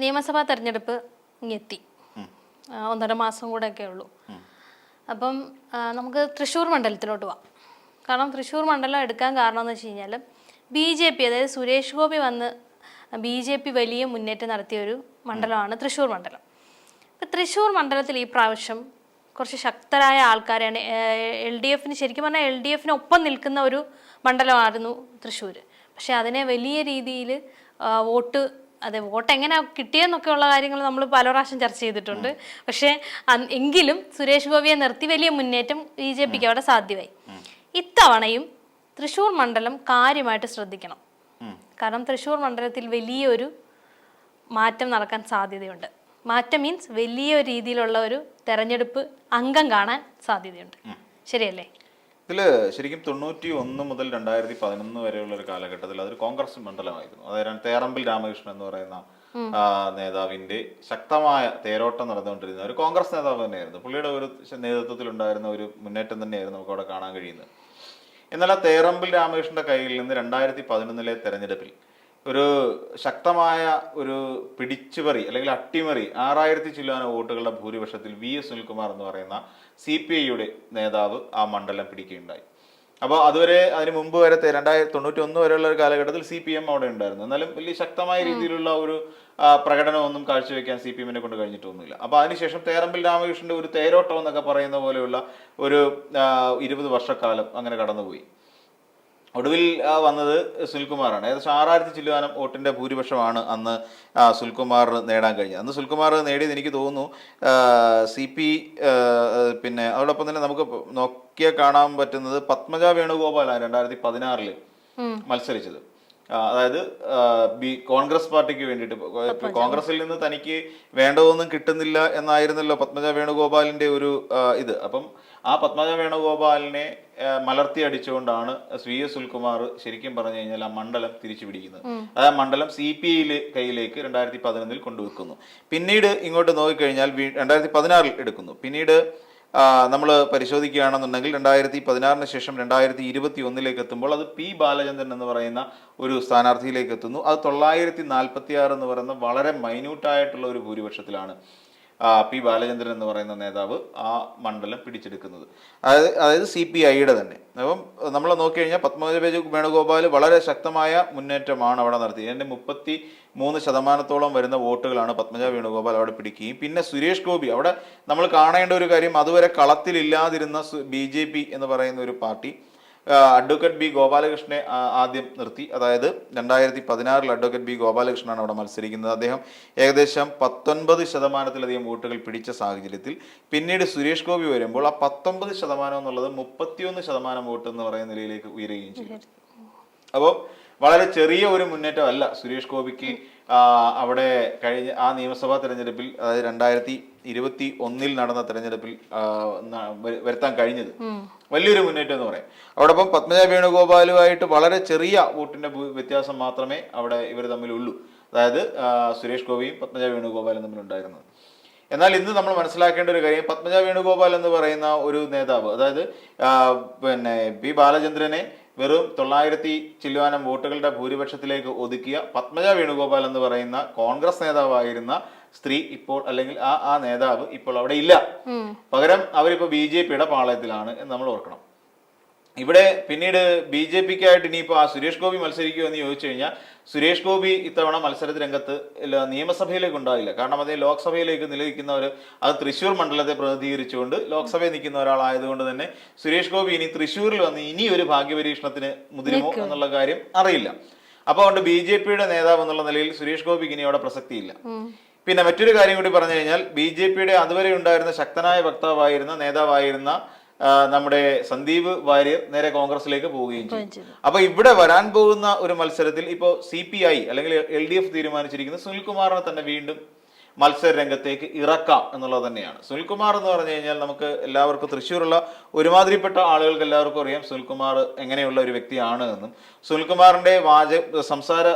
നിയമസഭാ തെരഞ്ഞെടുപ്പ് ഇങ്ങെത്തി. ഒന്നര മാസം കൂടെ ഒക്കെ ഉള്ളൂ അപ്പം നമുക്ക് തൃശ്ശൂർ മണ്ഡലത്തിലോട്ട് പോവാം. കാരണം തൃശ്ശൂർ മണ്ഡലം എടുക്കാൻ കാരണം എന്ന് വെച്ച് കഴിഞ്ഞാൽ ബി ജെ പി അതായത് സുരേഷ് ഗോപി വന്ന് ബി ജെ പി വലിയ മുന്നേറ്റം നടത്തിയ ഒരു മണ്ഡലമാണ് തൃശ്ശൂർ മണ്ഡലം. ഇപ്പം തൃശ്ശൂർ മണ്ഡലത്തിൽ ഈ പ്രാവശ്യം കുറച്ച് ശക്തരായ ആൾക്കാരാണ് എൽ ഡി എഫിന് ശരിക്കും പറഞ്ഞാൽ എൽ ഡി എഫിന് ഒപ്പം നിൽക്കുന്ന ഒരു മണ്ഡലമായിരുന്നു തൃശ്ശൂർ പക്ഷേ അതിനെ വലിയ രീതിയിൽ വോട്ട് അതെ വോട്ട് എങ്ങനെ കിട്ടിയെന്നൊക്കെ ഉള്ള കാര്യങ്ങൾ നമ്മൾ പല പ്രാവശ്യം ചർച്ച ചെയ്തിട്ടുണ്ട്. പക്ഷേ എങ്കിലും സുരേഷ് ഗോപിയെ നിർത്തി വലിയ മുന്നേറ്റം ബി ജെ പിക്ക് അവിടെ സാധ്യമായി. ഇത്തവണയും തൃശ്ശൂർ മണ്ഡലം കാര്യമായിട്ട് ശ്രദ്ധിക്കണം. കാരണം തൃശ്ശൂർ മണ്ഡലത്തിൽ വലിയൊരു മാറ്റം നടക്കാൻ സാധ്യതയുണ്ട്. മാറ്റം മീൻസ് വലിയ രീതിയിലുള്ള ഒരു തെരഞ്ഞെടുപ്പ് അംഗം കാണാൻ സാധ്യതയുണ്ട്. ശരിയല്ലേ? ഇതിൽ ശരിക്കും തൊണ്ണൂറ്റി ഒന്ന് മുതൽ രണ്ടായിരത്തി പതിനൊന്ന് വരെയുള്ള ഒരു കാലഘട്ടത്തിൽ അതൊരു കോൺഗ്രസ് മണ്ഡലമായിരുന്നു. അതായത് തേറമ്പിൽ രാമകൃഷ്ണൻ എന്ന് പറയുന്ന നേതാവിന്റെ ശക്തമായ തേരോട്ടം നടന്നുകൊണ്ടിരുന്ന ഒരു കോൺഗ്രസ് നേതാവ് തന്നെയായിരുന്നു. പുള്ളിയുടെ ഒരു നേതൃത്വത്തിൽ ഉണ്ടായിരുന്ന ഒരു മുന്നേറ്റം തന്നെയായിരുന്നു നമുക്ക് അവിടെ കാണാൻ കഴിയുന്നത്. എന്നാൽ ആ തേറമ്പിൽ രാമകൃഷ്ണന്റെ കയ്യിൽ നിന്ന് രണ്ടായിരത്തി പതിനൊന്നിലെ തെരഞ്ഞെടുപ്പിൽ ഒരു ശക്തമായ ഒരു പിടിച്ചുപറി അല്ലെങ്കിൽ അട്ടിമറി ആറായിരത്തി ചില്ലാന വോട്ടുകളുടെ ഭൂരിപക്ഷത്തിൽ വി എസ് സുനിൽകുമാർ എന്ന് പറയുന്ന സി പി ഐയുടെ നേതാവ് ആ മണ്ഡലം പിടിക്കുകയുണ്ടായി. അപ്പോൾ അതുവരെ അതിന് മുമ്പ് വരെ രണ്ടായിരത്തി തൊണ്ണൂറ്റി ഒന്ന് വരെയുള്ള ഒരു കാലഘട്ടത്തിൽ സി പി എം അവിടെ ഉണ്ടായിരുന്നു. എന്നാലും വലിയ ശക്തമായ രീതിയിലുള്ള ഒരു പ്രകടനമൊന്നും കാഴ്ചവെക്കാൻ സി പി എമ്മിനെ കൊണ്ട് കഴിഞ്ഞിട്ടൊന്നുമില്ല. അപ്പോൾ അതിനുശേഷം തേറമ്പിൽ രാമകൃഷ്ണന്റെ ഒരു തേരോട്ടം എന്നൊക്കെ പറയുന്ന പോലെയുള്ള ഒരു ഇരുപത് വർഷക്കാലം അങ്ങനെ കടന്നുപോയി. ഒടുവിൽ വന്നത് സുൽകുമാറാണ് ഏകദേശം ആറായിരത്തി ചില്ലുവാനം വോട്ടിന്റെ ഭൂരിപക്ഷമാണ് അന്ന് സുൽകുമാർ സുനിൽകുമാർ നേടാൻ കഴിഞ്ഞത്. അന്ന് സുനിൽകുമാർ നേടിയത് എനിക്ക് തോന്നുന്നു സി പി പിന്നെ അതോടൊപ്പം തന്നെ നമുക്ക് നോക്കിയാൽ കാണാൻ പറ്റുന്നത് പത്മജ വേണുഗോപാലാണ് രണ്ടായിരത്തി പതിനാറിൽ മത്സരിച്ചത്. അതായത് ബി കോൺഗ്രസ് പാർട്ടിക്ക് വേണ്ടിയിട്ട് കോൺഗ്രസിൽ നിന്ന് തനിക്ക് വേണ്ടതൊന്നും കിട്ടുന്നില്ല എന്നായിരുന്നല്ലോ പത്മജ വേണുഗോപാലിന്റെ ഒരു ഇത്. അപ്പം ആ പത്മജ വേണുഗോപാലിനെ മലർത്തി അടിച്ചുകൊണ്ടാണ് സി എസ് സുൽകുമാർ ശരിക്കും പറഞ്ഞു കഴിഞ്ഞാൽ ആ മണ്ഡലം തിരിച്ചു പിടിക്കുന്നത്. ആ മണ്ഡലം സി പി ഐയിൽ കയ്യിലേക്ക് രണ്ടായിരത്തി പതിനൊന്നിൽ കൊണ്ടുവെക്കുന്നു. പിന്നീട് ഇങ്ങോട്ട് നോക്കിക്കഴിഞ്ഞാൽ രണ്ടായിരത്തി പതിനാറിൽ എടുക്കുന്നു. പിന്നീട് നമ്മൾ പരിശോധിക്കുകയാണെന്നുണ്ടെങ്കിൽ രണ്ടായിരത്തി പതിനാറിന് ശേഷം രണ്ടായിരത്തി ഇരുപത്തി ഒന്നിലേക്ക് എത്തുമ്പോൾ അത് പി ബാലചന്ദ്രൻ എന്ന് പറയുന്ന ഒരു സ്ഥാനാർത്ഥിയിലേക്ക് എത്തുന്നു. അത് തൊള്ളായിരത്തി നാൽപ്പത്തി ആറ് എന്ന് പറയുന്ന വളരെ മൈന്യൂട്ടായിട്ടുള്ള ഒരു ഭൂരിപക്ഷത്തിലാണ്. പി ബാലചന്ദ്രൻ എന്ന് പറയുന്ന നേതാവ് ആ മണ്ഡലം പിടിച്ചെടുക്കുന്നത്. അതായത് അതായത് സി പി ഐയുടെ തന്നെ. അപ്പം നമ്മൾ നോക്കിക്കഴിഞ്ഞാൽ പത്മനാഭ വേണുഗോപാൽ വളരെ ശക്തമായ മുന്നേറ്റമാണ് അവിടെ നടത്തിയത്. എന്റെ മുപ്പത്തി മൂന്ന് ശതമാനത്തോളം വരുന്ന വോട്ടുകളാണ് പത്മജ വേണുഗോപാൽ അവിടെ പിടിക്കുകയും. പിന്നെ സുരേഷ് ഗോപി അവിടെ നമ്മൾ കാണേണ്ട ഒരു കാര്യം അതുവരെ കളത്തിലില്ലാതിരുന്ന ബി ജെ പി എന്ന് പറയുന്ന ഒരു പാർട്ടി അഡ്വക്കേറ്റ് ബി ഗോപാലകൃഷ്ണനെ ആദ്യം നിർത്തി. അതായത് രണ്ടായിരത്തി പതിനാറിൽ അഡ്വക്കേറ്റ് ബി ഗോപാലകൃഷ്ണനാണ് അവിടെ മത്സരിക്കുന്നത്. അദ്ദേഹം ഏകദേശം പത്തൊൻപത് ശതമാനത്തിലധികം വോട്ടുകൾ പിടിച്ച സാഹചര്യത്തിൽ പിന്നീട് സുരേഷ് ഗോപി വരുമ്പോൾ ആ പത്തൊമ്പത് ശതമാനം എന്നുള്ളത് മുപ്പത്തിയൊന്ന് ശതമാനം വോട്ട് എന്ന് പറയുന്ന നിലയിലേക്ക് ഉയരുകയും ചെയ്തു. അപ്പോൾ വളരെ ചെറിയ ഒരു മുന്നേറ്റമല്ല സുരേഷ് ഗോപിക്ക് അവിടെ കഴിഞ്ഞ ആ നിയമസഭാ തെരഞ്ഞെടുപ്പിൽ അതായത് രണ്ടായിരത്തി ഇരുപത്തി ഒന്നിൽ നടന്ന തെരഞ്ഞെടുപ്പിൽ വരുത്താൻ കഴിഞ്ഞത്. വലിയൊരു മുന്നേറ്റം എന്ന് പറയാം. അതോടൊപ്പം പത്മജ വേണുഗോപാലുമായിട്ട് വളരെ ചെറിയ വോട്ടിന്റെ വ്യത്യാസം മാത്രമേ അവിടെ ഇവർ തമ്മിലുള്ളൂ. അതായത് സുരേഷ് ഗോപിയും പത്മജ വേണുഗോപാലും തമ്മിലുണ്ടായിരുന്നത് എന്നാൽ ഇന്ന് നമ്മൾ മനസ്സിലാക്കേണ്ട ഒരു കാര്യം പത്മജ വേണുഗോപാൽ എന്ന് പറയുന്ന ഒരു നേതാവ് അതായത് പിന്നെ പി. ബാലചന്ദ്രനെ വെറും തൊള്ളായിരത്തി ചില്ലുവാനം വോട്ടുകളുടെ ഭൂരിപക്ഷത്തിലേക്ക് ഒതുക്കിയ പത്മജ വേണുഗോപാൽ എന്ന് പറയുന്ന കോൺഗ്രസ് നേതാവായിരുന്ന സ്ത്രീ ഇപ്പോൾ അല്ലെങ്കിൽ ആ ആ നേതാവ് ഇപ്പോൾ അവിടെ ഇല്ല. പകരം അവരിപ്പോ ബി ജെ പിയുടെ പാളയത്തിലാണ് എന്ന് നമ്മൾ ഓർക്കണം. ഇവിടെ പിന്നീട് ബി ജെ പിക്കായിട്ട് ഇനിയിപ്പോൾ ആ സുരേഷ് ഗോപി മത്സരിക്കുമോ എന്ന് ചോദിച്ചു കഴിഞ്ഞാൽ സുരേഷ് ഗോപി ഇത്തവണ മത്സരത്തിൽ രംഗത്ത് നിയമസഭയിലേക്ക് ഉണ്ടാവില്ല. കാരണം അതേ ലോക്സഭയിലേക്ക് നിലനിൽക്കുന്നവർ അത് തൃശ്ശൂർ മണ്ഡലത്തെ പ്രതിനിധീകരിച്ചുകൊണ്ട് ലോക്സഭയിൽ നിൽക്കുന്ന ഒരാളായതുകൊണ്ട് തന്നെ സുരേഷ് ഗോപി ഇനി തൃശ്ശൂരിൽ വന്ന് ഇനി ഒരു ഭാഗ്യപരീക്ഷണത്തിന് മുതിരുമോ എന്നുള്ള കാര്യം അറിയില്ല. അപ്പോൾ അതുകൊണ്ട് ബി ജെ പിയുടെ നേതാവ് എന്നുള്ള നിലയിൽ സുരേഷ് ഗോപിക്ക് ഇനി അവിടെ പ്രസക്തിയില്ല. പിന്നെ മറ്റൊരു കാര്യം കൂടി പറഞ്ഞു കഴിഞ്ഞാൽ ബി ജെ പിയുടെ അതുവരെ ഉണ്ടായിരുന്ന ശക്തനായ വക്താവായിരുന്ന നേതാവായിരുന്ന നമ്മുടെ സന്ദീപ് വാര്യർ നേരെ കോൺഗ്രസിലേക്ക് പോവുകയും ചെയ്തു. അപ്പൊ ഇവിടെ വരാൻ പോകുന്ന ഒരു മത്സരത്തിൽ ഇപ്പോൾ സി പി ഐ അല്ലെങ്കിൽ എൽ ഡി എഫ് തീരുമാനിച്ചിരിക്കുന്ന സുനിൽകുമാറിനെ തന്നെ വീണ്ടും മത്സര രംഗത്തേക്ക് ഇറക്കാം എന്നുള്ളത് തന്നെയാണ്. സുനിൽകുമാർ എന്ന് പറഞ്ഞു കഴിഞ്ഞാൽ നമുക്ക് എല്ലാവർക്കും തൃശ്ശൂരുള്ള ഒരുമാതിരിപ്പെട്ട ആളുകൾക്ക് എല്ലാവർക്കും അറിയാം സുനിൽകുമാർ എങ്ങനെയുള്ള ഒരു വ്യക്തിയാണ് എന്നും. സുനിൽകുമാറിന്റെ വാച സംസാര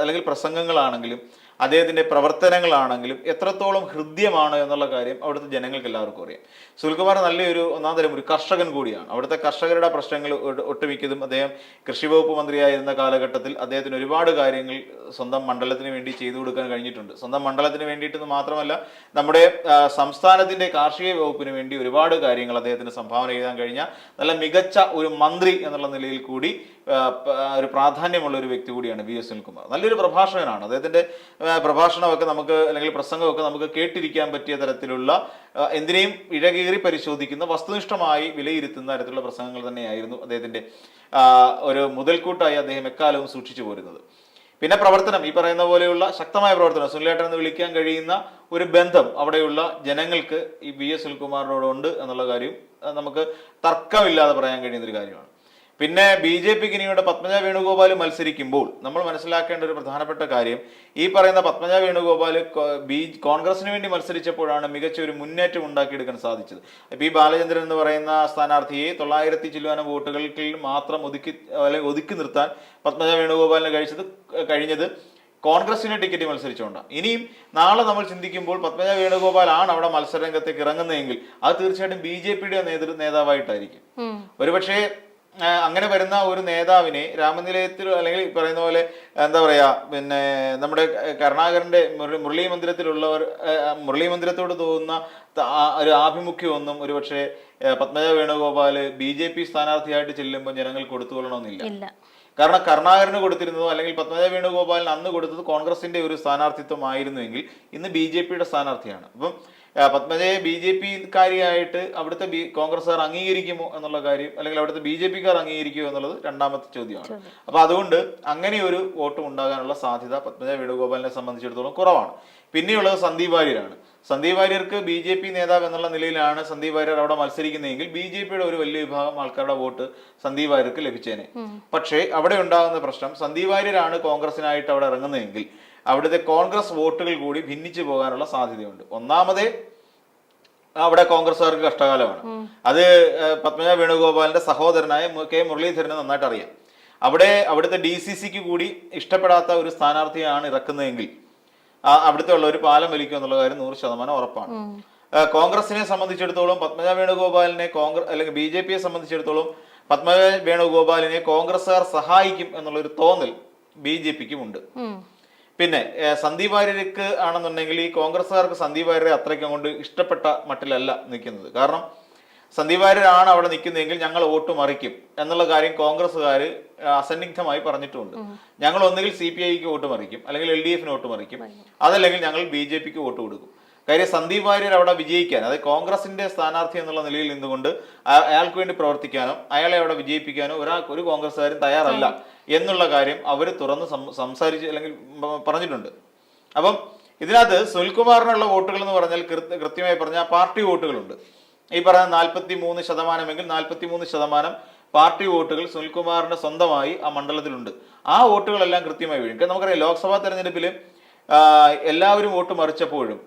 അല്ലെങ്കിൽ പ്രസംഗങ്ങളാണെങ്കിലും അദ്ദേഹത്തിന്റെ പ്രവർത്തനങ്ങളാണെങ്കിലും എത്രത്തോളം ഹൃദ്യമാണ് എന്നുള്ള കാര്യം അവിടുത്തെ ജനങ്ങൾക്ക് എല്ലാവർക്കും അറിയാം. സുനിൽകുമാർ നല്ലൊരു ഒന്നാം തരം ഒരു കർഷകൻ കൂടിയാണ്. അവിടുത്തെ കർഷകരുടെ പ്രശ്നങ്ങൾ ഒട്ട് ഒട്ടുമിക്കതും അദ്ദേഹം കൃഷി വകുപ്പ് മന്ത്രിയായിരുന്ന കാലഘട്ടത്തിൽ അദ്ദേഹത്തിന് ഒരുപാട് കാര്യങ്ങൾ സ്വന്തം മണ്ഡലത്തിന് വേണ്ടി ചെയ്തു കൊടുക്കാൻ കഴിഞ്ഞിട്ടുണ്ട്. സ്വന്തം മണ്ഡലത്തിന് വേണ്ടിയിട്ടെന്ന് മാത്രമല്ല നമ്മുടെ സംസ്ഥാനത്തിന്റെ കാർഷിക വകുപ്പിന് വേണ്ടി ഒരുപാട് കാര്യങ്ങൾ അദ്ദേഹത്തിന് സംഭാവന ചെയ്യാൻ കഴിഞ്ഞ നല്ല മികച്ച ഒരു മന്ത്രി എന്നുള്ള നിലയിൽ കൂടി ഒരു പ്രാധാന്യമുള്ള ഒരു വ്യക്തി കൂടിയാണ് വി എസ് സുനിൽകുമാർ. നല്ലൊരു പ്രഭാഷകനാണ്. അദ്ദേഹത്തിന്റെ ആ, പ്രഭാഷണമൊക്കെ നമുക്ക് അല്ലെങ്കിൽ പ്രസംഗമൊക്കെ നമുക്ക് കേട്ടിരിക്കാൻ പറ്റിയ തരത്തിലുള്ള എന്തിനേയും ഇഴകേറി പരിശോധിക്കുന്ന വസ്തുനിഷ്ഠമായി വിലയിരുത്തുന്ന തരത്തിലുള്ള പ്രസംഗങ്ങൾ തന്നെയായിരുന്നു അദ്ദേഹത്തിന്റെ ആ, ഒരു മുതൽക്കൂട്ടായി അദ്ദേഹം എക്കാലവും സൂക്ഷിച്ചു പോരുന്നത്. പിന്നെ പ്രവർത്തനം ഈ പറയുന്ന പോലെയുള്ള ശക്തമായ പ്രവർത്തനം സുനിലേട്ടൻ എന്ന് വിളിക്കാൻ കഴിയുന്ന ഒരു ബന്ധം അവിടെയുള്ള ജനങ്ങൾക്ക് ഈ വി എസ് സുനിൽകുമാറിനോടുണ്ട് എന്നുള്ള കാര്യം നമുക്ക് തർക്കമില്ലാതെ പറയാൻ കഴിയുന്ന ഒരു കാര്യമാണ്. പിന്നെ ബി ജെ പിക്ക് ഇനിയുടെ പത്മജ വേണുഗോപാൽ മത്സരിക്കുമ്പോൾ നമ്മൾ മനസ്സിലാക്കേണ്ട ഒരു പ്രധാനപ്പെട്ട കാര്യം ഈ പറയുന്ന പത്മജ വേണുഗോപാൽ ബി കോൺഗ്രസിന് വേണ്ടി മത്സരിച്ചപ്പോഴാണ് മികച്ച ഒരു മുന്നേറ്റം ഉണ്ടാക്കിയെടുക്കാൻ സാധിച്ചത്. പി ബാലചന്ദ്രൻ എന്ന് പറയുന്ന സ്ഥാനാർത്ഥിയെ തൊള്ളായിരത്തി ചില്ലുവാന വോട്ടുകൾക്ക് മാത്രം ഒതുക്കി അല്ലെങ്കിൽ ഒതുക്കി നിർത്താൻ പത്മജ വേണുഗോപാലിന് കഴിച്ചത് കഴിഞ്ഞത് കോൺഗ്രസിന് ടിക്കറ്റ് മത്സരിച്ചുകൊണ്ടാണ് ഇനിയും നാളെ നമ്മൾ ചിന്തിക്കുമ്പോൾ പത്മജ വേണുഗോപാൽ ആണ് അവിടെ മത്സരരംഗത്തേക്ക് ഇറങ്ങുന്നതെങ്കിൽ അത് തീർച്ചയായിട്ടും ബി ജെ പിയുടെ നേതൃ നേതാവായിട്ടായിരിക്കും. ഒരുപക്ഷേ അങ്ങനെ വരുന്ന ഒരു നേതാവിനെ രാമനിലയത്തിൽ അല്ലെങ്കിൽ പറയുന്ന പോലെ എന്താ പറയാ പിന്നെ നമ്മുടെ കരുണാകരന്റെ മുരളി മുരളി മന്ദിരത്തിലുള്ളവർ മുരളി മന്ദിരത്തോട് തോന്നുന്ന ഒരു ആഭിമുഖ്യമൊന്നും ഒരുപക്ഷെ Padmaja Venugopal B J P സ്ഥാനാർത്ഥിയായിട്ട് ചെല്ലുമ്പോൾ ജനങ്ങൾ കൊടുത്തുകൊള്ളണമെന്നില്ല. കാരണം കരുണാകരന് കൊടുത്തിരുന്നതോ അല്ലെങ്കിൽ പത്മജ വേണുഗോപാലിന് അന്ന് കൊടുത്തത് കോൺഗ്രസിന്റെ ഒരു സ്ഥാനാർത്ഥിത്വമായിരുന്നുവെങ്കിൽ ഇന്ന് ബി ജെ പിയുടെ സ്ഥാനാർത്ഥിയാണ്. അപ്പം പത്മജയെ ബി ജെ പി കാരിയായിട്ട് അവിടുത്തെ ബി കോൺഗ്രസ്സുകാർ അംഗീകരിക്കുമോ എന്നുള്ള കാര്യം അല്ലെങ്കിൽ അവിടുത്തെ ബി ജെ പിക്കാർ അംഗീകരിക്കുമോ എന്നുള്ളത് രണ്ടാമത്തെ ചോദ്യമാണ്. അപ്പൊ അതുകൊണ്ട് അങ്ങനെ ഒരു വോട്ടും ഉണ്ടാകാനുള്ള സാധ്യത പത്മജ വേണുഗോപാലിനെ സംബന്ധിച്ചിടത്തോളം കുറവാണ്. പിന്നെയുള്ളത് സന്ദീപ് വാര്യരാണ്. സന്ദീപ് വാര്യർക്ക് ബി ജെ പി നേതാവ് എന്നുള്ള നിലയിലാണ് സന്ദീപ് വാര്യർ അവിടെ മത്സരിക്കുന്നതെങ്കിൽ ബി ജെ പിയുടെ ഒരു വലിയ വിഭാഗം ആൾക്കാരുടെ വോട്ട് സന്ദീപ് വാര്യർക്ക് ലഭിച്ചേനെ. പക്ഷേ അവിടെ ഉണ്ടാകുന്ന പ്രശ്നം സന്ദീപ് വാര്യരാണ് കോൺഗ്രസിനായിട്ട് അവിടെ ഇറങ്ങുന്നതെങ്കിൽ അവിടുത്തെ കോൺഗ്രസ് വോട്ടുകൾ കൂടി ഭിന്നിച്ചു പോകാനുള്ള സാധ്യതയുണ്ട്. ഒന്നാമതേ അവിടെ കോൺഗ്രസ്സുകാർക്ക് കഷ്ടകാലമാണ്. അത് പത്മജ വേണുഗോപാലിന്റെ സഹോദരനായ കെ മുരളീധരനെ നന്നായിട്ട് അറിയാം. അവിടെ അവിടുത്തെ ഡി സി സിക്ക് കൂടി ഇഷ്ടപ്പെടാത്ത ഒരു സ്ഥാനാർത്ഥിയാണ് ഇറക്കുന്നതെങ്കിൽ അവിടുത്തെ ഉള്ള ഒരു പാലം വലിക്കും എന്നുള്ള കാര്യം നൂറ് ശതമാനം ഉറപ്പാണ്. കോൺഗ്രസിനെ സംബന്ധിച്ചിടത്തോളം പത്മജ വേണുഗോപാലിനെ കോൺഗ്രസ് അല്ലെങ്കിൽ ബി ജെ പിയെ സംബന്ധിച്ചിടത്തോളം പത്മജ വേണുഗോപാലിനെ കോൺഗ്രസ്സുകാർ സഹായിക്കും എന്നുള്ള ഒരു തോന്നൽ ബി ജെ പിക്കും ഉണ്ട്. പിന്നെ സന്ദീപ് വാര്യർക്ക് ആണെന്നുണ്ടെങ്കിൽ ഈ കോൺഗ്രസ്സുകാർക്ക് സന്ദീപ് വാര്യരെ അത്രയ്ക്കും കൊണ്ട് ഇഷ്ടപ്പെട്ട മട്ടിലല്ല നിൽക്കുന്നത്. കാരണം സന്ദീപ് വാര്യരാണ് അവിടെ നിൽക്കുന്നതെങ്കിൽ ഞങ്ങൾ വോട്ട് മറിക്കും എന്നുള്ള കാര്യം കോൺഗ്രസ്സുകാർ അസന്നിഗ്ധമായി പറഞ്ഞിട്ടുണ്ട്. ഞങ്ങൾ ഒന്നുകിൽ സി പി ഐക്ക് വോട്ട് മറിക്കും അല്ലെങ്കിൽ എൽ ഡി എഫിന് വോട്ട് മറിക്കും. അതല്ലെങ്കിൽ ഞങ്ങൾ ബി ജെ പിക്ക് വോട്ട് കൊടുക്കും. കാര്യം സന്ദീപ് വാര്യർ അവിടെ വിജയിക്കാൻ അതായത് കോൺഗ്രസിന്റെ സ്ഥാനാർത്ഥി എന്നുള്ള നിലയിൽ നിന്നുകൊണ്ട് അയാൾക്ക് വേണ്ടി പ്രവർത്തിക്കാനോ അയാളെ അവിടെ വിജയിപ്പിക്കാനോ ഒരാൾക്ക് ഒരു കോൺഗ്രസ്സുകാരും തയ്യാറല്ല എന്നുള്ള കാര്യം അവർ തുറന്ന് സംസാരിച്ച് അല്ലെങ്കിൽ പറഞ്ഞിട്ടുണ്ട്. അപ്പം ഇതിനകത്ത് സുനിൽകുമാറിനുള്ള വോട്ടുകൾ എന്ന് പറഞ്ഞാൽ കൃത്യമായി പറഞ്ഞാൽ പാർട്ടി വോട്ടുകളുണ്ട്. ഈ പറഞ്ഞ നാൽപ്പത്തി മൂന്ന് ശതമാനമെങ്കിൽ നാൽപ്പത്തി മൂന്ന് ശതമാനം പാർട്ടി വോട്ടുകൾ സുനിൽകുമാറിന്റെ സ്വന്തമായി ആ മണ്ഡലത്തിലുണ്ട്. ആ വോട്ടുകളെല്ലാം കൃത്യമായി വീഴും. നമുക്കറിയാം ലോക്സഭാ തെരഞ്ഞെടുപ്പിൽ എല്ലാവരും വോട്ട് മറിച്ചപ്പോഴും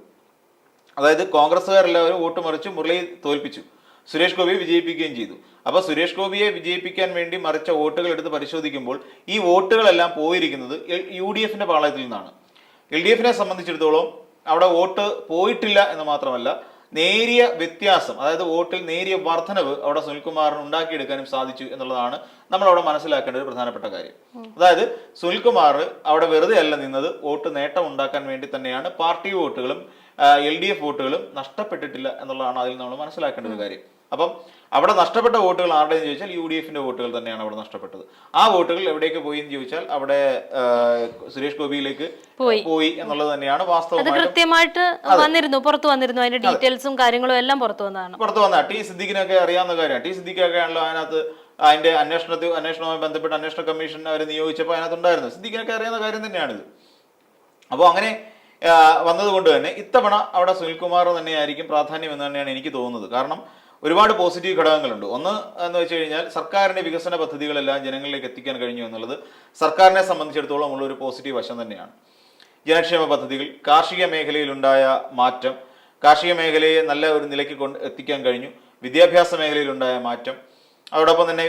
അതായത് കോൺഗ്രസ്സുകാരെല്ലാവരും വോട്ട് മറിച്ച് മുരളി തോൽപ്പിച്ചു. സുരേഷ് ഗോപിയെ വിജയിപ്പിക്കുകയും ചെയ്തു. അപ്പൊ സുരേഷ് ഗോപിയെ വിജയിപ്പിക്കാൻ വേണ്ടി മറിച്ച വോട്ടുകൾ എടുത്ത് പരിശോധിക്കുമ്പോൾ ഈ വോട്ടുകളെല്ലാം പോയിരിക്കുന്നത് യു ഡി എഫിന്റെ പാളയത്തിൽ നിന്നാണ്. എൽ ഡി എഫിനെ സംബന്ധിച്ചിടത്തോളം അവിടെ വോട്ട് പോയിട്ടില്ല എന്ന് മാത്രമല്ല നേരിയ വ്യത്യാസം അതായത് വോട്ടിൽ നേരിയ വർധനവ് അവിടെ സുനിൽകുമാറിന് ഉണ്ടാക്കിയെടുക്കാനും സാധിച്ചു എന്നുള്ളതാണ് നമ്മൾ അവിടെ മനസ്സിലാക്കേണ്ട ഒരു പ്രധാനപ്പെട്ട കാര്യം. അതായത് സുനിൽകുമാർ അവിടെ വെറുതെ അല്ല നിന്നത് വോട്ട് നേട്ടം ഉണ്ടാക്കാൻ വേണ്ടി തന്നെയാണ് പാർട്ടി വോട്ടുകളും എൽ ഡി എഫ് വോട്ടുകളും നഷ്ടപ്പെട്ടിട്ടില്ല എന്നുള്ളതാണ് അതിൽ നമ്മൾ മനസ്സിലാക്കേണ്ട ഒരു കാര്യം. അപ്പം അവിടെ നഷ്ടപ്പെട്ട വോട്ടുകൾ ആരുടെയെന്ന് ചോദിച്ചാൽ യു ഡി എഫിന്റെ വോട്ടുകൾ തന്നെയാണ് അവിടെ നഷ്ടപ്പെട്ടത്. ആ വോട്ടുകൾ എവിടേക്ക് പോയി എന്ന് ചോദിച്ചാൽ അവിടെ സുരേഷ് ഗോപിയിലേക്ക് പോയി. എന്നുള്ളത് തന്നെയാണ് വാസ്തവം കൃത്യമായിട്ട് വന്നിരുന്നു പുറത്തു വന്നിരുന്നു. അതിന്റെ ഡീറ്റെയിൽസും കാര്യങ്ങളും എല്ലാം പുറത്തു വന്നതാണ്. പുറത്തു വന്ന ടി സിദ്ദിഖിനൊക്കെ അറിയാവുന്ന കാര്യമാണ്. ടി സിദ്ദിഖൊക്കെ ആണല്ലോ അതിനകത്ത് അതിന്റെ അന്വേഷണത്തിൽ അന്വേഷണവുമായി ബന്ധപ്പെട്ട് അന്വേഷണ കമ്മീഷൻ അവർ നിയോഗിച്ചപ്പോൾ അതിനകത്ത് ഉണ്ടായിരുന്നു സിദ്ദിഖിനൊക്കെ അറിയാവുന്ന കാര്യം തന്നെയാണിത്. അപ്പോൾ അങ്ങനെ വന്നതുകൊണ്ട് തന്നെ ഇത്തവണ അവിടെ സുനിൽകുമാർ തന്നെയായിരിക്കും പ്രാധാന്യം എന്ന് തന്നെയാണ് എനിക്ക് തോന്നുന്നത്. കാരണം ഒരുപാട് പോസിറ്റീവ് ഘടകങ്ങളുണ്ട്. ഒന്ന് എന്ന് വെച്ച് കഴിഞ്ഞാൽ സർക്കാരിന്റെ വികസന പദ്ധതികളെല്ലാം ജനങ്ങളിലേക്ക് എത്തിക്കാൻ കഴിഞ്ഞു എന്നുള്ളത് സർക്കാരിനെ സംബന്ധിച്ചിടത്തോളം ഉള്ള ഒരു പോസിറ്റീവ് വശം തന്നെയാണ്. ജനക്ഷേമ പദ്ധതികൾ കാർഷിക മേഖലയിലുണ്ടായ മാറ്റം കാർഷിക മേഖലയെ നല്ല ഒരു നിലയ്ക്ക് കൊണ്ട് എത്തിക്കാൻ കഴിഞ്ഞു വിദ്യാഭ്യാസ മേഖലയിലുണ്ടായ മാറ്റം അതോടൊപ്പം തന്നെ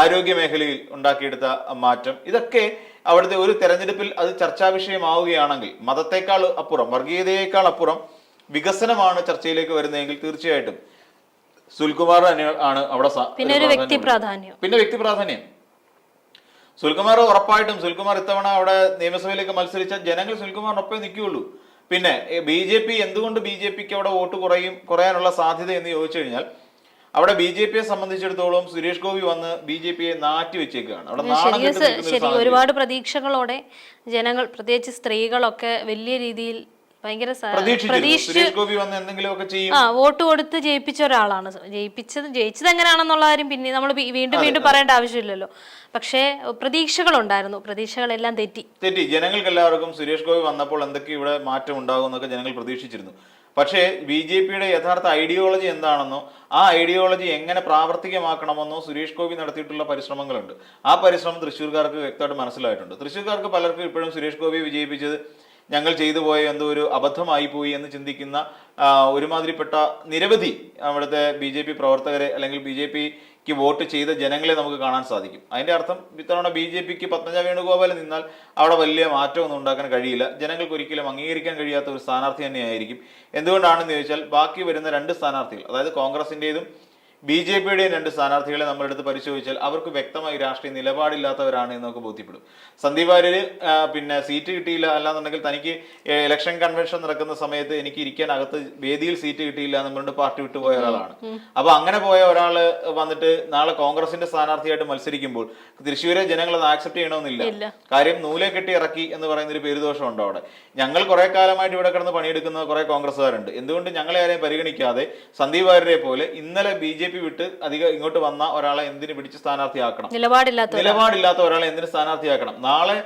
ആരോഗ്യ മേഖലയിൽ ഉണ്ടാക്കിയെടുത്ത മാറ്റം ഇതൊക്കെ അവിടുത്തെ ഒരു തെരഞ്ഞെടുപ്പിൽ അത് ചർച്ചാ വിഷയമാവുകയാണെങ്കിൽ മതത്തെക്കാൾ അപ്പുറം വർഗീയതയേക്കാൾ അപ്പുറം വികസനമാണ് ചർച്ചയിലേക്ക് വരുന്നതെങ്കിൽ തീർച്ചയായിട്ടും സുൽകുമാർ ആണ് അവിടെ പിന്നെ വ്യക്തി പ്രാധാന്യം. പിന്നെ വ്യക്തി പ്രാധാന്യം. സുൽകുമാർ ഉറപ്പായിട്ടും സുൽകുമാർ ഇത്തവണ അവിടെ നിയമസഭയിലേക്ക് മത്സരിച്ച ജനങ്ങൾ സുൽകുമാറിനൊപ്പം നിൽക്കുകയുള്ളൂ. പിന്നെ ബി ജെ പി എന്തുകൊണ്ട് ബി ജെ പിക്ക് അവിടെ വോട്ട് കുറയും കുറയാനുള്ള സാധ്യത എന്ന് ചോദിച്ചു കഴിഞ്ഞാൽ അവിടെ ബി ജെ പിയെ സംബന്ധിച്ചിടത്തോളം സുരേഷ് ഗോപി വന്ന് ബി ജെ പിയെ നാറ്റി വെച്ചേക്കുകയാണ്. അവിടെ ഒരുപാട് പ്രതീക്ഷകളോടെ ജനങ്ങൾ പ്രത്യേകിച്ച് സ്ത്രീകളൊക്കെ വലിയ രീതിയിൽ ഭയങ്കര ആ വോട്ട് കൊടുത്ത് ജയിപ്പിച്ച ഒരാളാണ്. ജയിപ്പിച്ചത് ജയിച്ചത് എങ്ങനെയാണെന്നുള്ള കാര്യം പിന്നെ നമ്മൾ വീണ്ടും വീണ്ടും പറയേണ്ട ആവശ്യമില്ലല്ലോ. പക്ഷേ പ്രതീക്ഷകളുണ്ടായിരുന്നു. പ്രതീക്ഷകളെല്ലാം തെറ്റി. തെറ്റി. ജനങ്ങൾക്ക് എല്ലാവർക്കും സുരേഷ് ഗോപി വന്നപ്പോൾ എന്തൊക്കെ ഇവിടെ മാറ്റം ഉണ്ടാകും എന്നൊക്കെ ജനങ്ങൾ പ്രതീക്ഷിച്ചിരുന്നു. പക്ഷേ ബി ജെ പിയുടെ യഥാർത്ഥ ഐഡിയോളജി എന്താണെന്നോ ആ ഐഡിയോളജി എങ്ങനെ പ്രാവർത്തികമാക്കണമെന്നോ സുരേഷ് ഗോപി നടത്തിയിട്ടുള്ള പരിശ്രമങ്ങളുണ്ട്. ആ പരിശ്രമം തൃശ്ശൂർക്കാർക്ക് വ്യക്തമായിട്ട് മനസ്സിലായിട്ടുണ്ട്. തൃശ്ശൂർക്കാർക്ക് പലർക്കും ഇപ്പോഴും സുരേഷ് ഗോപിയെ വിജയിപ്പിച്ചത് ഞങ്ങൾ ചെയ്തു പോയ എന്തോ ഒരു അബദ്ധമായി പോയി എന്ന് ചിന്തിക്കുന്ന ഒരുമാതിരിപ്പെട്ട നിരവധി അവിടുത്തെ ബി ജെ പി പ്രവർത്തകരെ അല്ലെങ്കിൽ ബി ജെ പിക്ക് വോട്ട് ചെയ്ത ജനങ്ങളെ നമുക്ക് കാണാൻ സാധിക്കും. അതിന്റെ അർത്ഥം ഇത്തവണ ബി ജെ പിക്ക് പത്മജ വേണുഗോപാൽ നിന്നാൽ അവിടെ വലിയ മാറ്റമൊന്നും ഉണ്ടാക്കാൻ കഴിയില്ല. ജനങ്ങൾക്ക് ഒരിക്കലും അംഗീകരിക്കാൻ കഴിയാത്ത ഒരു സ്ഥാനാർത്ഥി തന്നെയായിരിക്കും. എന്തുകൊണ്ടാണെന്ന് ചോദിച്ചാൽ ബാക്കി വരുന്ന രണ്ട് സ്ഥാനാർത്ഥികൾ അതായത് കോൺഗ്രസിന്റേതും ബി ജെ പിയുടെയും രണ്ട് സ്ഥാനാർത്ഥികളെ നമ്മളെടുത്ത് പരിശോധിച്ചാൽ അവർക്ക് വ്യക്തമായി രാഷ്ട്രീയ നിലപാടില്ലാത്തവരാണ് എന്ന് നമുക്ക് ബോധ്യപ്പെടും. സന്ദീപ് വാര്യര് പിന്നെ സീറ്റ് കിട്ടിയില്ല അല്ലാന്നുണ്ടെങ്കിൽ തനിക്ക് ഇലക്ഷൻ കൺവെൻഷൻ നടക്കുന്ന സമയത്ത് എനിക്ക് ഇരിക്കാൻ അകത്ത് വേദിയിൽ സീറ്റ് കിട്ടിയില്ല എന്ന് പറഞ്ഞിട്ട് പാർട്ടി വിട്ടുപോയ ഒരാളാണ്. അപ്പൊ അങ്ങനെ പോയ ഒരാൾ വന്നിട്ട് നാളെ കോൺഗ്രസിന്റെ സ്ഥാനാർത്ഥിയായിട്ട് മത്സരിക്കുമ്പോൾ തൃശ്ശൂരെ ജനങ്ങൾ അത് ആക്സെപ്റ്റ്. ചെയ്യണമെന്നില്ല കാര്യം നൂലെ കെട്ടി ഇറക്കി എന്ന് പറയുന്ന ഒരു പേരുദോഷം ഉണ്ടോ അവിടെ. ഞങ്ങൾ കുറെ കാലമായിട്ട് ഇവിടെ കിടന്ന് പണിയെടുക്കുന്ന കുറെ കോൺഗ്രസ്സുകാരുണ്ട്. എന്തുകൊണ്ട് ഞങ്ങളെ ആരെയും പരിഗണിക്കാതെ സന്ദീപ് വാര്യരെ പോലെ ഇന്നലെ ബി ജെ പി വിട്ട് അധികം ഇങ്ങോട്ട് വന്ന ഒരാളെ എന്തിനു പിടിച്ച് സ്ഥാനാർത്ഥിയാക്കണം? നിലപാടില്ലാത്ത നിലപാടില്ലാത്ത ഒരാളെ എന്തിനു സ്ഥാനാർത്ഥിയാക്കണം? നാളെ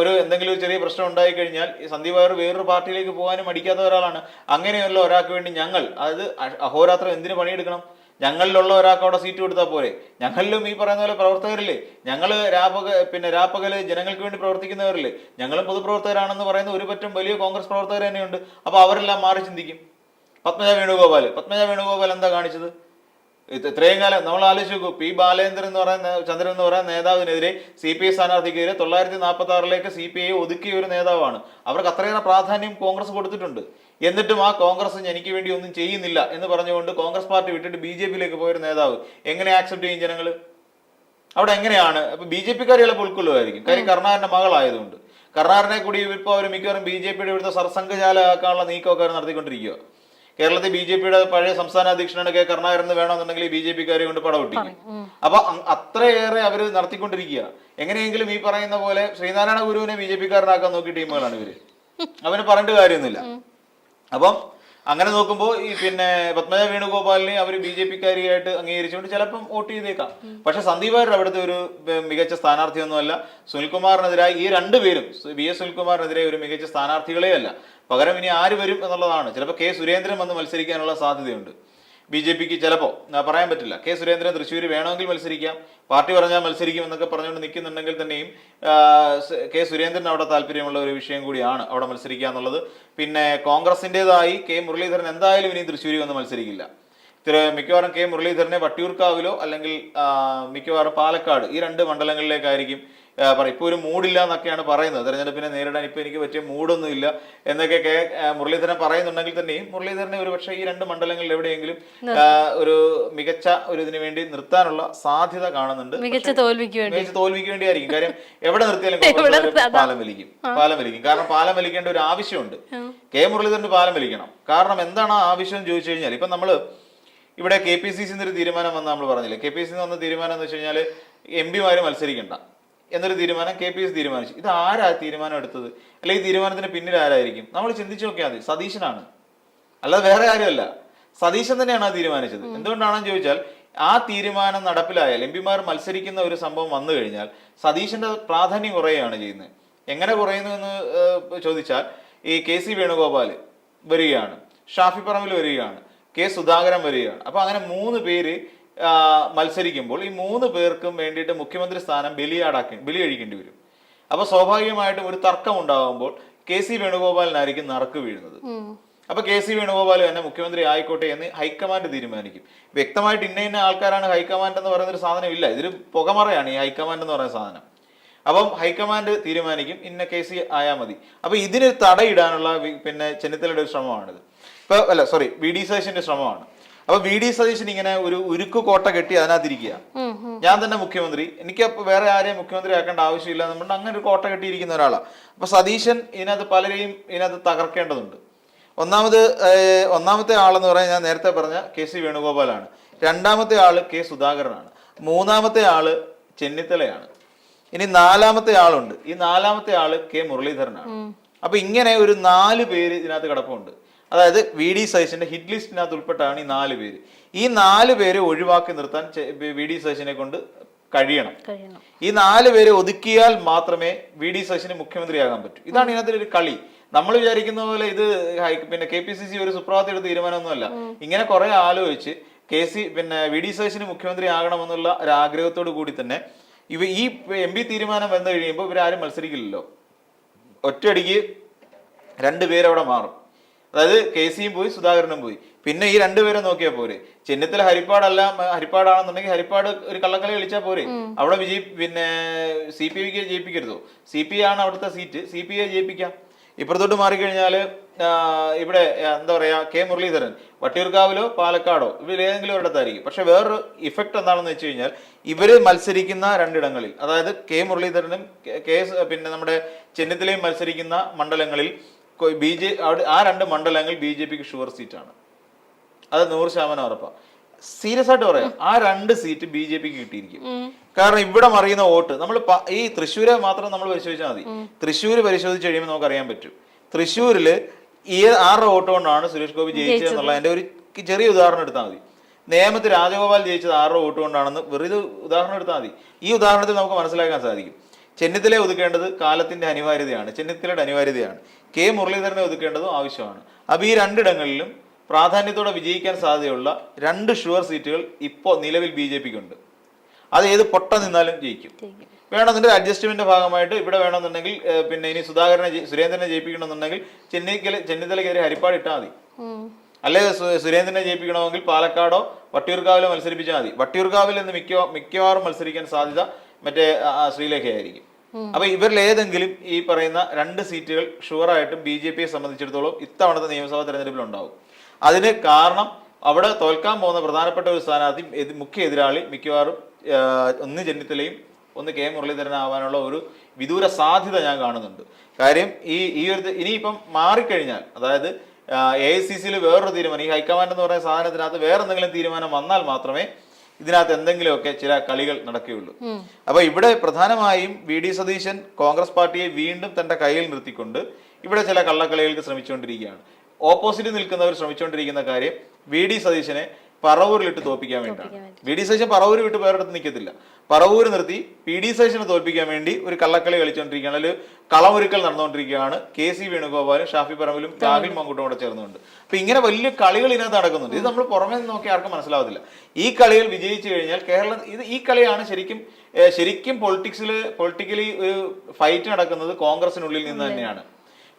ഒരു എന്തെങ്കിലും ഒരു ചെറിയ പ്രശ്നം ഉണ്ടായി കഴിഞ്ഞാൽ സന്ദീപ് വാര്യർ വേറൊരു പാർട്ടിയിലേക്ക് പോകാനും മടിക്കാത്ത ഒരാളാണ്. അങ്ങനെയുള്ള ഒരാൾക്ക് വേണ്ടി ഞങ്ങൾ അതായത് അഹോരാത്രം എന്തിനു പണിയെടുക്കണം? ഞങ്ങളിലുള്ള ഒരാൾക്ക് അവിടെ സീറ്റ് കൊടുത്താൽ പോരെ. ഞങ്ങളിലും ഈ പറയുന്ന പോലെ പ്രവർത്തകരില്ലേ? ഞങ്ങൾ രാപക പിന്നെ രാപ്പകൽ ജനങ്ങൾക്ക് വേണ്ടി പ്രവർത്തിക്കുന്നവരില്ലേ? ഞങ്ങളും പൊതുപ്രവർത്തകരാണെന്ന് പറയുന്ന ഒരു പറ്റം വലിയ കോൺഗ്രസ് പ്രവർത്തകർ തന്നെയുണ്ട്. അപ്പൊ അവരെല്ലാം മാറി ചിന്തിക്കും. പത്മജ വേണുഗോപാൽ പത്മജ വേണുഗോപാൽ എന്താ കാണിച്ചത്? ഇത്രയും കാലം നമ്മൾ ആലോചിച്ച് നോക്കൂ പി ബാലേന്ദ്രൻ എന്ന് പറയുന്ന ചന്ദ്രൻ എന്ന് പറയുന്ന നേതാവിനെതിരെ സി പി ഐ സ്ഥാനാർത്ഥിക്കെതിരെ തൊള്ളായിരത്തി നാൽപ്പത്തി ആറിലേക്ക് സി പി ഐ ഒതുക്കിയ ഒരു നേതാവാണ്. അവർക്ക് അത്രയേറെ പ്രാധാന്യം കോൺഗ്രസ് കൊടുത്തിട്ടുണ്ട്. എന്നിട്ടും ആ കോൺഗ്രസ് എനിക്ക് വേണ്ടി ഒന്നും ചെയ്യുന്നില്ല എന്ന് പറഞ്ഞുകൊണ്ട് കോൺഗ്രസ് പാർട്ടി വിട്ടിട്ട് ബി ജെ പിയിലേക്ക് പോയൊരു നേതാവ്. എങ്ങനെ ആക്സെപ്റ്റ് ചെയ്യും ജനങ്ങൾ അവിടെ എങ്ങനെയാണ്? അപ്പൊ ബി ജെ പിക്കാർ ചിലപ്പോൾ ഉൾക്കൊള്ളുമായിരിക്കും. കാര്യം കർണാറിന്റെ മകളായതുകൊണ്ട്. കർണാറിനെ കൂടി ഇപ്പോൾ അവർ മിക്കവാറും ബി ജെ പിയുടെ ഇവിടുത്തെ സർസംഘചാലമാക്കാനുള്ള നീക്കമൊക്കെ അവർ നടത്തിക്കൊണ്ടിരിക്കുക കേരളത്തിൽ ബി ജെ പിയുടെ പഴയ സംസ്ഥാന അധ്യക്ഷനാണ് കെ കരുണാകരൻ എന്ന് വേണമെന്നുണ്ടെങ്കിൽ ബി ജെ പിക്കാരെ കൊണ്ട് പടവൊട്ടിക്കും അപ്പൊ അത്രയേറെ അവർ നടത്തിക്കൊണ്ടിരിക്കുക. എങ്ങനെയെങ്കിലും ഈ പറയുന്ന പോലെ ശ്രീനാരായണ ഗുരുവിനെ ബി ജെ പിക്കാരനാക്കാൻ നോക്കിയ ടീമുകളാണ് ഇവർ. അവന് പറഞ്ഞിട്ട് കാര്യമൊന്നുമില്ല. അപ്പം അങ്ങനെ നോക്കുമ്പോൾ ഈ പിന്നെ പത്മജ വേണുഗോപാലിനെ അവർ ബി ജെ പിക്കാരിയായിട്ട് അംഗീകരിച്ചുകൊണ്ട് ചിലപ്പം വോട്ട് ചെയ്തേക്കാം. പക്ഷെ സന്ദീപ് വാര്യർ അവിടുത്തെ ഒരു മികച്ച സ്ഥാനാർത്ഥിയൊന്നുമല്ല. സുനിൽകുമാറിനെതിരായി ഈ രണ്ടുപേരും വി എസ് സുനിൽകുമാറിനെതിരെ ഒരു മികച്ച സ്ഥാനാർത്ഥികളേ അല്ല പകരം ഇനി ആര് വരും എന്നുള്ളതാണ്. ചിലപ്പോൾ കെ സുരേന്ദ്രൻ വന്ന് മത്സരിക്കാനുള്ള സാധ്യതയുണ്ട്. ബി ജെ പിക്ക് ചിലപ്പോൾ പറയാൻ പറ്റില്ല. കെ സുരേന്ദ്രൻ തൃശ്ശൂർ വേണമെങ്കിൽ മത്സരിക്കാം. പാർട്ടി പറഞ്ഞാൽ മത്സരിക്കും എന്നൊക്കെ പറഞ്ഞുകൊണ്ട് നിൽക്കുന്നുണ്ടെങ്കിൽ തന്നെയും കെ സുരേന്ദ്രൻ അവിടെ താല്പര്യമുള്ള ഒരു വിഷയം കൂടിയാണ് അവിടെ മത്സരിക്കുക എന്നുള്ളത്. പിന്നെ കോൺഗ്രസിന്റെതായി കെ മുരളീധരൻ എന്തായാലും ഇനി തൃശ്ശൂരിൽ വന്ന് മത്സരിക്കില്ല. മിക്കവാറും കെ മുരളീധരനെ വട്ടിയൂർക്കാവിലോ അല്ലെങ്കിൽ മിക്കവാറും പാലക്കാട് ഈ രണ്ട് മണ്ഡലങ്ങളിലേക്കായിരിക്കും പറയും ഇപ്പോൾ ഒരു മൂടില്ല എന്നൊക്കെയാണ് പറയുന്നത്. തെരഞ്ഞെടുപ്പിനെ നേരിടാൻ ഇപ്പോൾ എനിക്ക് പറ്റിയ മൂടൊന്നും ഇല്ല എന്നൊക്കെ കെ മുരളീധരൻ പറയുന്നുണ്ടെങ്കിൽ തന്നെയും മുരളീധരനെ ഒരു പക്ഷേ ഈ രണ്ട് മണ്ഡലങ്ങളിൽ എവിടെയെങ്കിലും ഒരു മികച്ച ഒരു ഇതിനു വേണ്ടി നിർത്താനുള്ള സാധ്യത കാണുന്നുണ്ട്. മികച്ച തോൽവിക്ക് വേണ്ടി. മികച്ച തോൽവിക്ക് വേണ്ടിയായിരിക്കും. കാര്യം എവിടെ നിർത്തിയാലും പാലം വലിക്കും. പാലം വലിക്കും. കാരണം പാലം വലിക്കേണ്ട ഒരു ആവശ്യമുണ്ട്. കെ മുരളീധരന് പാലം വലിക്കണം. കാരണം എന്താണ് ആ ആവശ്യം ചോദിച്ചു കഴിഞ്ഞാൽ ഇപ്പൊ നമ്മൾ ഇവിടെ കെ പി സി സിന്ന് ഒരു തീരുമാനം വന്ന് നമ്മൾ പറഞ്ഞില്ലേ? കെ പി സി വന്ന തീരുമാനം എന്ന് വെച്ച് കഴിഞ്ഞാൽ എം പിമാര് മത്സരിക്കണ്ട. എന്നൊരു തീരുമാനം കെ പി എസ് തീരുമാനിച്ചു. ഇത് ആരാ തീരുമാനം എടുത്തത്? അല്ലെങ്കിൽ ഈ തീരുമാനത്തിന് പിന്നിൽ ആരായിരിക്കും? നമ്മൾ ചിന്തിച്ചു നോക്കിയാൽ മതി. സതീശനാണ്. അല്ലാതെ വേറെ ആരുമല്ല സതീശൻ തന്നെയാണ് ആ തീരുമാനിച്ചത്. എന്തുകൊണ്ടാണെന്ന് ചോദിച്ചാൽ ആ തീരുമാനം നടപ്പിലായാൽ എം പിമാർ മത്സരിക്കുന്ന ഒരു സംഭവം വന്നു കഴിഞ്ഞാൽ സതീശന്റെ പ്രാധാന്യം കുറയുകയാണ് ചെയ്യുന്നത്. എങ്ങനെ കുറയുന്നു എന്ന് ചോദിച്ചാൽ ഈ കെ സി വേണുഗോപാൽ വരികയാണ് ഷാഫി പറമ്പിൽ വരികയാണ് കെ സുധാകരൻ വരികയാണ്. അപ്പൊ അങ്ങനെ മൂന്ന് പേര് മത്സരിക്കുമ്പോൾ ഈ മൂന്ന് പേർക്കും വേണ്ടിയിട്ട് മുഖ്യമന്ത്രി സ്ഥാനം ബലിയാടാക്കി ബലി കഴിക്കേണ്ടി വരും. അപ്പൊ സ്വാഭാവികമായിട്ടും ഒരു തർക്കം ഉണ്ടാകുമ്പോൾ കെ സി വേണുഗോപാലിനായിരിക്കും നറുക്ക് വീഴുന്നത്. അപ്പൊ കെ സി വേണുഗോപാൽ തന്നെ മുഖ്യമന്ത്രി ആയിക്കോട്ടെ എന്ന് ഹൈക്കമാൻഡ് തീരുമാനിക്കും. വ്യക്തമായിട്ട് ഇന്ന ഇന്ന ആൾക്കാരാണ് ഹൈക്കമാൻഡ് എന്ന് പറയുന്ന ഒരു സാധനം ഇല്ല. ഇതൊരു പുകമറയാണ് ഈ ഹൈക്കമാൻഡ് എന്ന് പറയുന്ന സാധനം. അപ്പം ഹൈക്കമാൻഡ് തീരുമാനിക്കും ഇന്ന കെ സി ആയാൽ മതി. അപ്പൊ ഇതിന് തടയിടാനുള്ള പിന്നെ ചെന്നിത്തലയുടെ ഒരു ശ്രമമാണിത്. ഇപ്പൊ അല്ല സോറി വി ഡി സതീശന്റെ ശ്രമമാണ്. അപ്പൊ വി ഡി സതീശൻ ഇങ്ങനെ ഒരു ഉരുക്ക് കോട്ട കെട്ടി അതിനകത്തിരിക്കുക. ഞാൻ തന്നെ മുഖ്യമന്ത്രി. എനിക്ക് അപ്പൊ വേറെ ആരെയും മുഖ്യമന്ത്രി ആക്കേണ്ട ആവശ്യമില്ല നമ്മുടെ അങ്ങനെ ഒരു കോട്ട കെട്ടിയിരിക്കുന്ന ഒരാളാണ് അപ്പൊ സതീശൻ ഇതിനകത്ത് പലരെയും ഇതിനകത്ത് തകർക്കേണ്ടതുണ്ട്. ഒന്നാമത് ഒന്നാമത്തെ ആളെന്ന് പറഞ്ഞാൽ ഞാൻ നേരത്തെ പറഞ്ഞ കെ സി വേണുഗോപാലാണ്. രണ്ടാമത്തെ ആൾ കെ സുധാകരനാണ്. മൂന്നാമത്തെ ആൾ ചെന്നിത്തലയാണ്. ഇനി നാലാമത്തെ ആളുണ്ട്. ഈ നാലാമത്തെ ആൾ കെ മുരളീധരനാണ്. അപ്പൊ ഇങ്ങനെ ഒരു നാല് പേര് ഇതിനകത്ത് കിടപ്പുണ്ട്. അതായത് വി ഡി സതീശന്റെ ഹിറ്റ് ലിസ്റ്റിനകത്ത് ഉൾപ്പെട്ടാണ് ഈ നാല് പേര്. ഈ നാല് പേരെ ഒഴിവാക്കി നിർത്താൻ വി ഡി സതീശനെ കൊണ്ട് കഴിയണം. ഈ നാല് പേരെ ഒതുക്കിയാൽ മാത്രമേ വി ഡി സതീശന് മുഖ്യമന്ത്രിയാകാൻ പറ്റൂ. ഇതാണ് ഇതിനകത്ത് ഒരു കളി. നമ്മൾ വിചാരിക്കുന്ന പോലെ ഇത് പിന്നെ കെ പി സി സി ഒരു സുപ്രഭാതം എടുത്ത തീരുമാനമൊന്നുമല്ല. ഇങ്ങനെ കുറെ ആലോചിച്ച് കെ സി പിന്നെ വി ഡി സതീശന് മുഖ്യമന്ത്രി ആകണമെന്നുള്ള ഒരു ആഗ്രഹത്തോടു കൂടി തന്നെ ഇവ ഈ എം പി തീരുമാനം വന്നു കഴിയുമ്പോൾ ഇവരാരും മത്സരിക്കില്ലല്ലോ. ഒറ്റയടിക്ക് രണ്ടുപേരവിടെ മാറും. അതായത് കെ സിയും പോയി സുധാകരനും പോയി. പിന്നെ ഈ രണ്ടുപേരെ നോക്കിയാൽ പോരെ. ചെന്നിത്തല ഹരിപ്പാടല്ല ഹരിപ്പാടാണെന്നുണ്ടെങ്കിൽ ഹരിപ്പാട് ഒരു കള്ളക്കളി കളിച്ചാൽ പോരെ. അവിടെ വിജയി പിന്നെ സി പി ഐക്ക് ജയിപ്പിക്കരുതോ. സി പി ആണ് അവിടുത്തെ സീറ്റ്. സി പി ഐ ജയിപ്പിക്കാം. ഇപ്പുറത്തോട്ട് മാറിക്കഴിഞ്ഞാൽ ഇവിടെ എന്താ പറയാ കെ മുരളീധരൻ. വട്ടിയൂർക്കാവിലോ പാലക്കാടോ ഇവർ ഏതെങ്കിലും ഒരിടത്തായിരിക്കും പക്ഷെ വേറൊരു ഇഫക്റ്റ് എന്താണെന്ന് വെച്ച് കഴിഞ്ഞാൽ ഇവർ മത്സരിക്കുന്ന രണ്ടിടങ്ങളിൽ അതായത് കെ മുരളീധരനും കെ പിന്നെ നമ്മുടെ ചെന്നിത്തലയും മത്സരിക്കുന്ന മണ്ഡലങ്ങളിൽ ബി ജെ അവിടെ ആ രണ്ട് മണ്ഡലങ്ങൾ ബി ജെ പിക്ക് ഷുവർ സീറ്റാണ്. അത് നൂറ് ശതമാനം ഉറപ്പാണ് സീരിയസ് ആയിട്ട് പറയാം. ആ രണ്ട് സീറ്റ് ബി ജെ പിക്ക് കിട്ടിയിരിക്കും. കാരണം ഇവിടെ മറിയുന്ന വോട്ട് നമ്മൾ ഈ തൃശ്ശൂരെ മാത്രം നമ്മൾ പരിശോധിച്ചാൽ മതി. തൃശ്ശൂർ പരിശോധിച്ച് കഴിയുമ്പോൾ നമുക്ക് അറിയാൻ പറ്റും. തൃശ്ശൂരിൽ ഈ ആറ് വോട്ട് കൊണ്ടാണ് സുരേഷ് ഗോപി ജയിച്ചത് എന്നുള്ള എന്റെ ഒരു ചെറിയ ഉദാഹരണം എടുത്താൽ മതി. നേമത്ത് രാജഗോപാൽ ജയിച്ചത് ആറ് വോട്ട് കൊണ്ടാണെന്ന് വെറുതെ ഉദാഹരണം എടുത്താൽ മതി. ഈ ഉദാഹരണത്തിൽ നമുക്ക് മനസ്സിലാക്കാൻ സാധിക്കും. ചെന്നിത്തലയെ ഒതുക്കേണ്ടത് കാലത്തിന്റെ അനിവാര്യതയാണ് ചെന്നിത്തലയുടെ അനിവാര്യതയാണ്. കെ മുരളീധരനെ ഒതുക്കേണ്ടതും ആവശ്യമാണ്. അപ്പൊ ഈ രണ്ടിടങ്ങളിലും പ്രാധാന്യത്തോടെ വിജയിക്കാൻ സാധ്യതയുള്ള രണ്ട് ഷുവർ സീറ്റുകൾ ഇപ്പോൾ നിലവിൽ ബി ജെ പിക്ക് ഉണ്ട് അത് ഏത് പൊട്ട നിന്നാലും ജയിക്കും. വേണമെന്നുണ്ടെങ്കിൽ അഡ്ജസ്റ്റ്മെന്റ് ഭാഗമായിട്ട് ഇവിടെ വേണമെന്നുണ്ടെങ്കിൽ പിന്നെ ഇനി സുധാകരനെ സുരേന്ദ്രനെ ജയിപ്പിക്കണമെന്നുണ്ടെങ്കിൽ ചെന്നൈക്കൽ ചെന്നിത്തലയ്ക്കെതിരെ ഹരിപ്പാട് ഇട്ടാൽ മതി. അല്ലെ സുരേന്ദ്രനെ ജയിപ്പിക്കണമെങ്കിൽ പാലക്കാടോ വട്ടിയൂർക്കാവിലോ മത്സരിപ്പിച്ചാൽ മതി. വട്ടിയൂർക്കാവിൽ നിന്ന് മിക്ക മിക്കവാറും മത്സരിക്കാൻ സാധ്യത മറ്റേ ശ്രീലേഖയായിരിക്കും. അപ്പൊ ഇവരിൽ ഏതെങ്കിലും ഈ പറയുന്ന രണ്ട് സീറ്റുകൾ ഷുവറായിട്ടും ബി ജെ പിയെ സംബന്ധിച്ചിടത്തോളം ഇത്തവണത്തെ നിയമസഭാ തെരഞ്ഞെടുപ്പിൽ ഉണ്ടാവും അതിന് കാരണം അവിടെ തോൽക്കാൻ പോകുന്ന പ്രധാനപ്പെട്ട ഒരു സ്ഥാനാർത്ഥി മുഖ്യ എതിരാളി മിക്കവാറും ഒന്ന് ചെന്നിത്തലയും ഒന്ന് കെ മുരളീധരനാവാനുള്ള ഒരു വിദൂര സാധ്യത ഞാൻ കാണുന്നുണ്ട്. കാര്യം ഈ ഈ ഒരു ഇനിയിപ്പം മാറിക്കഴിഞ്ഞാൽ അതായത് എ ഐ സി സിയിൽ വേറൊരു തീരുമാനം ഈ ഹൈക്കമാൻഡ് എന്ന് പറയുന്ന സാധനത്തിനകത്ത് വേറെ എന്തെങ്കിലും തീരുമാനം വന്നാൽ മാത്രമേ ഇതിനകത്ത് എന്തെങ്കിലുമൊക്കെ ചില കളികൾ നടക്കുകയുള്ളൂ. അപ്പൊ ഇവിടെ പ്രധാനമായും വി ഡി സതീശൻ കോൺഗ്രസ് പാർട്ടിയെ വീണ്ടും തന്റെ കയ്യിൽ നിർത്തിക്കൊണ്ട് ഇവിടെ ചില കള്ളക്കളികൾക്ക് ശ്രമിച്ചുകൊണ്ടിരിക്കുകയാണ്. ഓപ്പോസിറ്റ് നിൽക്കുന്നവർ ശ്രമിച്ചുകൊണ്ടിരിക്കുന്ന കാര്യം വി ഡി സതീശനെ പറവൂരിലിട്ട് തോൽപ്പിക്കാൻ വേണ്ടിയിട്ടാണ്. വി ഡി സേഷൻ പറവൂർ വിട്ട് വേറെടുത്ത് നിൽക്കത്തില്ല പറവൂർ നിർത്തി പി ഡി സേഷനെ തോൽപ്പിക്കാൻ വേണ്ടി ഒരു കള്ളക്കളി കളിച്ചുകൊണ്ടിരിക്കുകയാണ് അതിൽ കളമൊരുക്കൽ നടന്നുകൊണ്ടിരിക്കുകയാണ് കെ സി വേണുഗോപാലും ഷാഫി പറമ്പിലും രാഹുൽ മങ്കൂട്ടും കൂടെ ചേർന്നുകൊണ്ട്. അപ്പൊ ഇങ്ങനെ വലിയ കളികൾ ഇതിനകത്ത് നടക്കുന്നുണ്ട്. ഇത് നമ്മൾ പുറമെ നിന്ന് നോക്കി ആർക്കും മനസ്സിലാവത്തില്ല. ഈ കളികൾ വിജയിച്ചു കഴിഞ്ഞാൽ കേരളം ഇത് ഈ കളിയാണ് ശരിക്കും ശരിക്കും പൊളിറ്റിക്സിൽ പൊളിറ്റിക്കലി ഒരു ഫൈറ്റ് നടക്കുന്നത് കോൺഗ്രസിനുള്ളിൽ നിന്ന് തന്നെയാണ്.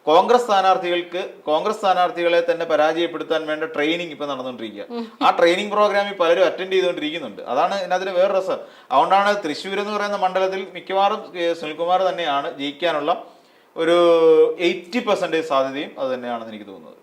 കോൺഗ്രസ് സ്ഥാനാർത്ഥികൾക്ക് കോൺഗ്രസ് സ്ഥാനാർത്ഥികളെ തന്നെ പരാജയപ്പെടുത്താൻ വേണ്ട ട്രെയിനിങ് ഇപ്പൊ നടന്നുകൊണ്ടിരിക്കുക ആ ട്രെയിനിങ് പ്രോഗ്രാമിൽ പലരും അറ്റൻഡ് ചെയ്തുകൊണ്ടിരിക്കുന്നുണ്ട് അതാണ് ഇതിനകത്ത് വേറെ രസം. അതുകൊണ്ടാണ് തൃശ്ശൂർ എന്ന് പറയുന്ന മണ്ഡലത്തിൽ മിക്കവാറും സുനിൽകുമാർ തന്നെയാണ് ജയിക്കാനുള്ള ഒരു എയ്റ്റി പെർസെന്റേജ് സാധ്യതയും അത് തന്നെയാണെന്ന് എനിക്ക് തോന്നുന്നത്.